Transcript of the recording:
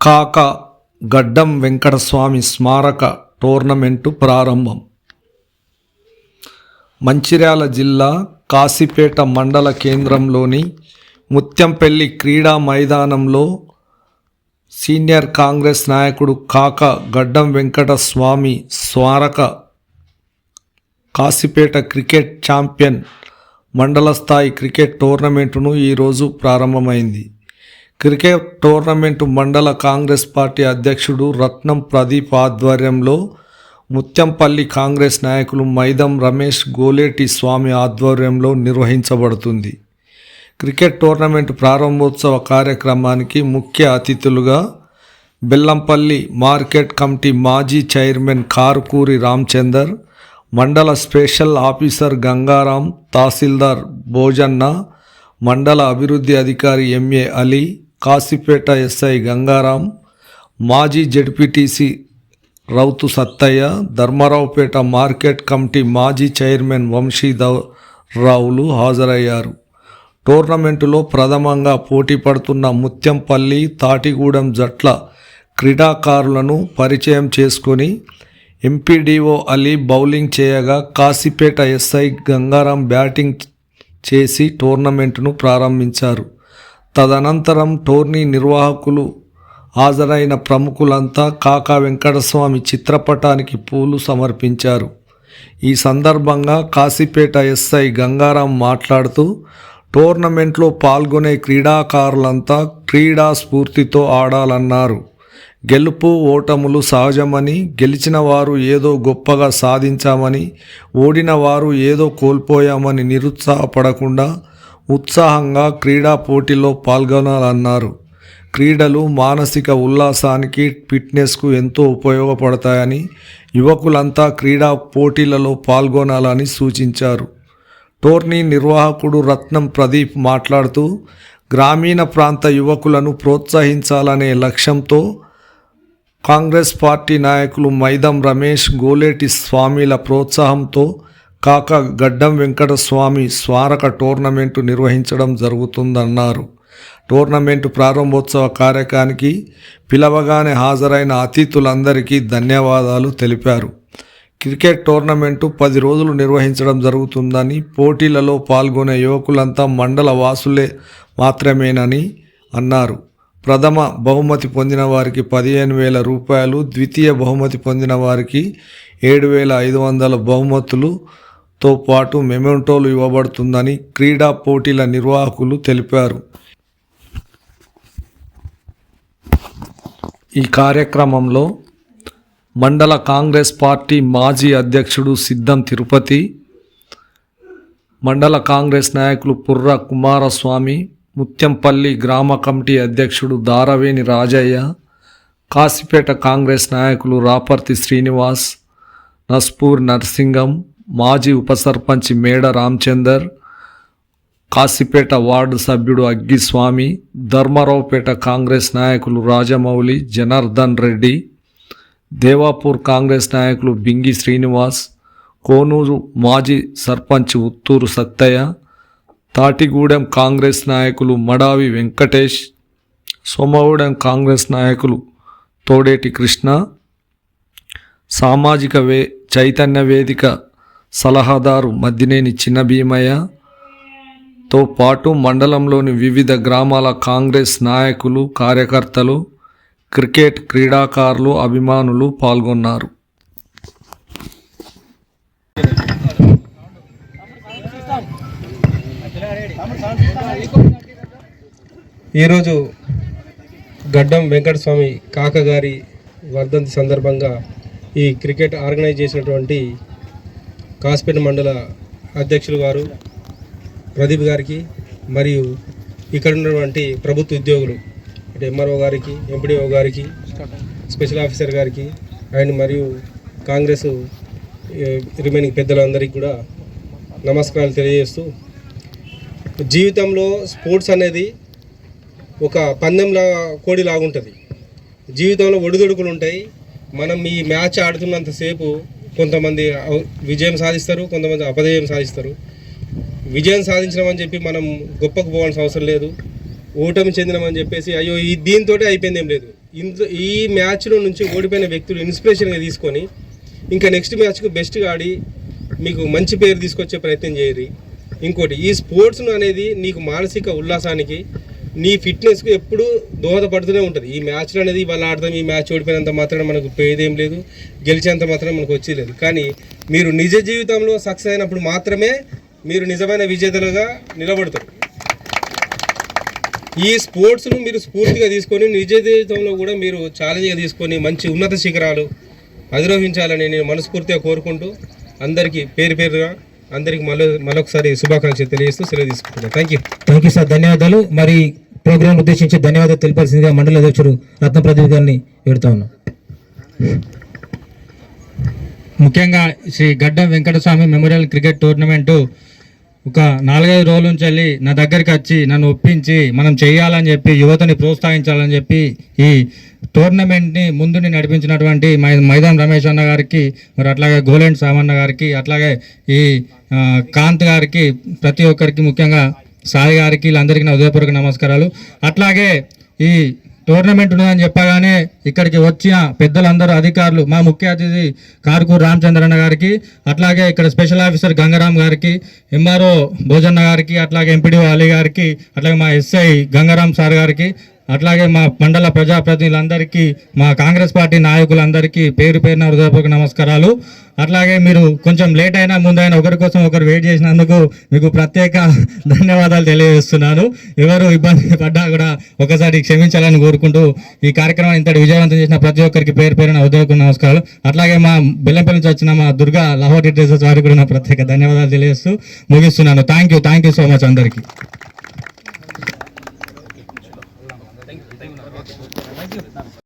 కాక గడ్డం వెంకటస్వామి స్మారక టోర్నమెంటు ప్రారంభం. మంచిర్యాల జిల్లా కాశీపేట మండల కేంద్రంలోని ముత్యంపల్లి క్రీడా మైదానంలో సీనియర్ కాంగ్రెస్ నాయకుడు కాక గడ్డం వెంకటస్వామి స్మారక కాశీపేట క్రికెట్ ఛాంపియన్ మండల స్థాయి క్రికెట్ టోర్నమెంటును ఈరోజు ప్రారంభమైంది. క్రికెట్ టోర్నమెంటు మండల కాంగ్రెస్ పార్టీ అధ్యక్షుడు రత్నం ప్రదీప్ ఆధ్వర్యంలో ముత్యంపల్లి కాంగ్రెస్ నాయకులు మైదం రమేష్ గోలేటి స్వామి ఆధ్వర్యంలో నిర్వహించబడుతుంది. క్రికెట్ టోర్నమెంట్ ప్రారంభోత్సవ కార్యక్రమానికి ముఖ్య అతిథులుగా బెల్లంపల్లి మార్కెట్ కమిటీ మాజీ చైర్మన్ కారుకూరి రామచందర్ మండల స్పెషల్ ఆఫీసర్ గంగారాం తహసీల్దార్ భోజన్న మండల అభివృద్ధి అధికారి ఎంఏ అలీ కాశీపేట ఎస్ఐ గంగారాం మాజీ ZPTC Rautu Sattaiah Dharmaraopet market committee మాజీ చైర్మన్ వంశీధవ్ రావులు హాజరయ్యారు. టోర్నమెంటులో ప్రథమంగా పోటీ పడుతున్న ముత్యంపల్లి తాటిగూడెం జట్ల క్రీడాకారులను పరిచయం చేసుకొని ఎంపీడీఓ అలీ బౌలింగ్ చేయగా కాశీపేట ఎస్ఐ గంగారాం బ్యాటింగ్ చేసి టోర్నమెంటును ప్రారంభించారు. తదనంతరం టోర్నీ నిర్వాహకులు హాజరైన ప్రముఖులంతా కాకా వెంకటస్వామి చిత్రపటానికి పూలు సమర్పించారు. ఈ సందర్భంగా కాశీపేట ఎస్ఐ గంగారాం మాట్లాడుతూ టోర్నమెంట్లో పాల్గొనే క్రీడాకారులంతా క్రీడా స్ఫూర్తితో ఆడాలన్నారు. గెలుపు ఓటములు సహజమని గెలిచిన వారు ఏదో గొప్పగా సాధించామని ఓడిన వారు ఏదో కోల్పోయామని నిరుత్సాహపడకుండా ఉత్సాహంగా క్రీడా పోటీలో పాల్గొనాలన్నారు. క్రీడలు మానసిక ఉల్లాసానికి ఫిట్నెస్కు ఎంతో ఉపయోగపడతాయని యువకులంతా క్రీడా పోటీలలో పాల్గొనాలని సూచించారు. టోర్నీ నిర్వాహకుడు రత్నం ప్రదీప్ మాట్లాడుతూ గ్రామీణ ప్రాంత యువకులను ప్రోత్సహించాలనే లక్ష్యంతో కాంగ్రెస్ పార్టీ నాయకులు మైదం రమేష్ గోలేటి స్వామిల ప్రోత్సాహంతో కాక గడ్డం వెంకటస్వామి స్మారక టోర్నమెంటు నిర్వహించడం జరుగుతుందన్నారు. టోర్నమెంటు ప్రారంభోత్సవ కార్యక్రమానికి పిలవగానే హాజరైన అతిథులందరికీ ధన్యవాదాలు తెలిపారు. క్రికెట్ టోర్నమెంటు పది రోజులు నిర్వహించడం జరుగుతుందని పోటీలలో పాల్గొనే యువకులంతా మండల వాసులే మాత్రమేనని అన్నారు. ప్రథమ బహుమతి పొందిన వారికి పదిహేను వేల రూపాయలు ద్వితీయ బహుమతి పొందిన వారికి ఏడు వేల ఐదు వందల బహుమతులు తో పాటు మెమెంటోలు ఇవ్వబడుతుందని క్రీడా పోటీల నిర్వాహకులు తెలిపారు. ఈ కార్యక్రమంలో మండల కాంగ్రెస్ పార్టీ మాజీ అధ్యక్షుడు సిద్ధం తిరుపతి మండల కాంగ్రెస్ నాయకులు పుర్ర కుమారస్వామి ముత్యంపల్లి గ్రామ కమిటీ అధ్యక్షుడు దారవేణి రాజయ్య కాశీపేట కాంగ్రెస్ నాయకులు రాపర్తి శ్రీనివాస్ నస్పూర్ నర్సింగం మాజీ ఉప సర్పంచ్ మేడ రామచందర్ కాశీపేట వార్డు సభ్యుడు అగ్గిస్వామి ధర్మారావుపేట కాంగ్రెస్ నాయకులు రాజమౌళి జనార్దన్ రెడ్డి దేవాపూర్ కాంగ్రెస్ నాయకులు బింగి శ్రీనివాస్ కోనూరు మాజీ సర్పంచ్ ఉత్తూరు సత్తయ్య తాటిగూడెం కాంగ్రెస్ నాయకులు మడావి వెంకటేష్ సోమగూడెం కాంగ్రెస్ నాయకులు తోడేటి కృష్ణ సామాజిక వే చైతన్య వేదిక సలహాదారు మద్దినేని చిన్న భీమయ్య తో పాటు మండలంలోని వివిధ గ్రామాల కాంగ్రెస్ నాయకులు కార్యకర్తలు క్రికెట్ క్రీడాకారులు అభిమానులు పాల్గొన్నారు. ఈరోజు గడ్డం వెంకటస్వామి కాకగారి వర్ధంతి సందర్భంగా ఈ క్రికెట్ ఆర్గనైజ్ చేసినటువంటి కాస్పేట మండల అధ్యక్షులు గారు ప్రదీప్ గారికి మరియు ఇక్కడ ఉన్నటువంటి ప్రభుత్వ ఉద్యోగులు అంటే ఎంఆర్ఓ గారికి ఎంపీడీఓ గారికి స్పెషల్ ఆఫీసర్ గారికి అండ్ మరియు కాంగ్రెస్ రిమైనింగ్ పెద్దలందరికీ కూడా నమస్కారాలు తెలియజేస్తూ జీవితంలో స్పోర్ట్స్ అనేది ఒక పందెంలా కోడి లాగుంటుంది జీవితంలో ఒడిదొడుకులు ఉంటాయి మనం ఈ మ్యాచ్ ఆడుతున్నంతసేపు కొంతమంది విజయం సాధిస్తారు కొంతమంది అపజయం సాధిస్తారు. విజయం సాధించడం చెప్పి మనం గొప్పకు పోవాల్సిన అవసరం లేదు. ఓటమి చెందినామని చెప్పేసి అయ్యో ఈ దీంతో అయిపోయింది ఏం లేదు. ఇందులో ఈ మ్యాచ్లో నుంచి ఓడిపోయిన వ్యక్తులు ఇన్స్పిరేషన్గా తీసుకొని ఇంకా నెక్స్ట్ మ్యాచ్కు బెస్ట్గా ఆడి మీకు మంచి పేరు తీసుకొచ్చే ప్రయత్నం చేయరు. ఇంకోటి ఈ స్పోర్ట్స్ అనేది నీకు మానసిక ఉల్లాసానికి నీ ఫిట్నెస్కు ఎప్పుడు దోహదపడుతూనే ఉంటుంది. ఈ మ్యాచ్లు అనేది వాళ్ళు ఆడదాం ఈ మ్యాచ్ ఓడిపోయినంత మాత్రం మనకు పోయేదేం లేదు గెలిచేంత మాత్రం మనకు వచ్చేది కానీ మీరు నిజ జీవితంలో సక్సెస్ అయినప్పుడు మాత్రమే మీరు నిజమైన విజేతలుగా నిలబడతారు. ఈ స్పోర్ట్స్ను మీరు స్ఫూర్తిగా తీసుకొని నిజ జీవితంలో కూడా మీరు ఛాలెంజ్గా తీసుకొని మంచి ఉన్నత శిఖరాలు అధిరోహించాలని నేను మనస్ఫూర్తిగా కోరుకుంటూ అందరికీ పేరు పేరుగా అందరికీ మళ్ళీ మరొకసారి శుభాకాంక్షలు తెలియజేస్తూ సెలవు తీసుకుంటున్నాను thank you thank you sir ధన్యవాదాలు. మరి ప్రోగ్రాం ఉద్దేశించి ధన్యవాదాలు తెలిపాల్సిందిగా మండల అధ్యక్షుడు రత్నప్రదీప్ గారిని వేడుతా ఉన్నాం. ముఖ్యంగా శ్రీ గడ్డం వెంకటస్వామి మెమోరియల్ క్రికెట్ టోర్నమెంటు ఒక నాలుగైదు రోజుల నుంచి వెళ్ళి నా దగ్గరికి వచ్చి నన్ను ఒప్పించి మనం చేయాలని చెప్పి యువతని ప్రోత్సహించాలని చెప్పి ఈ టోర్నమెంట్ని ముందుని నడిపించినటువంటి మై మైదాన్ రమేష్ అన్న గారికి మరి అట్లాగే గోలెండ్ సామన్న గారికి అట్లాగే ఈ కాంత్ గారికి ప్రతి ఒక్కరికి ముఖ్యంగా సాయి గారికి వీళ్ళందరికీ నా ఉదయపూర్వక నమస్కారాలు. అట్లాగే ఈ టోర్నమెంట్ ఉన్నదని చెప్పగానే ఇక్కడికి వచ్చిన పెద్దలందరూ అధికారులు మా ముఖ్య అతిథి కారుకూరు రామచంద్రన్న గారికి అట్లాగే ఇక్కడ స్పెషల్ ఆఫీసర్ గంగారాం గారికి ఎంఆర్ఓ భోజన్న గారికి అట్లాగే ఎంపీడీఓ అలీ గారికి అట్లాగే మా ఎస్ఐ గంగారాం సార్ గారికి అట్లాగే మా మండల ప్రజాప్రతినిధులందరికీ మా కాంగ్రెస్ పార్టీ నాయకులందరికీ పేరు పేరున హృదయపూర్వక నమస్కారాలు. అట్లాగే మీరు కొంచెం లేట్ అయినా ముందైనా ఒకరి కోసం ఒకరు వెయిట్ చేసినందుకు మీకు ప్రత్యేక ధన్యవాదాలు తెలియజేస్తున్నాను. ఎవరు ఇబ్బంది పడ్డా కూడా ఒకసారి క్షమించాలని కోరుకుంటూ ఈ కార్యక్రమం ఇంతటి విజయవంతం చేసిన ప్రతి ఒక్కరికి పేరు పేరున హృదయపూర్వక నమస్కారాలు. అట్లాగే మా బెల్లంపల్లి నుంచి వచ్చిన మా దుర్గా లహోటి డ్రెసెస్ వారికి కూడా నా ప్రత్యేక ధన్యవాదాలు తెలియజేస్తూ ముగిస్తున్నాను. Thank you thank you so much అందరికీ.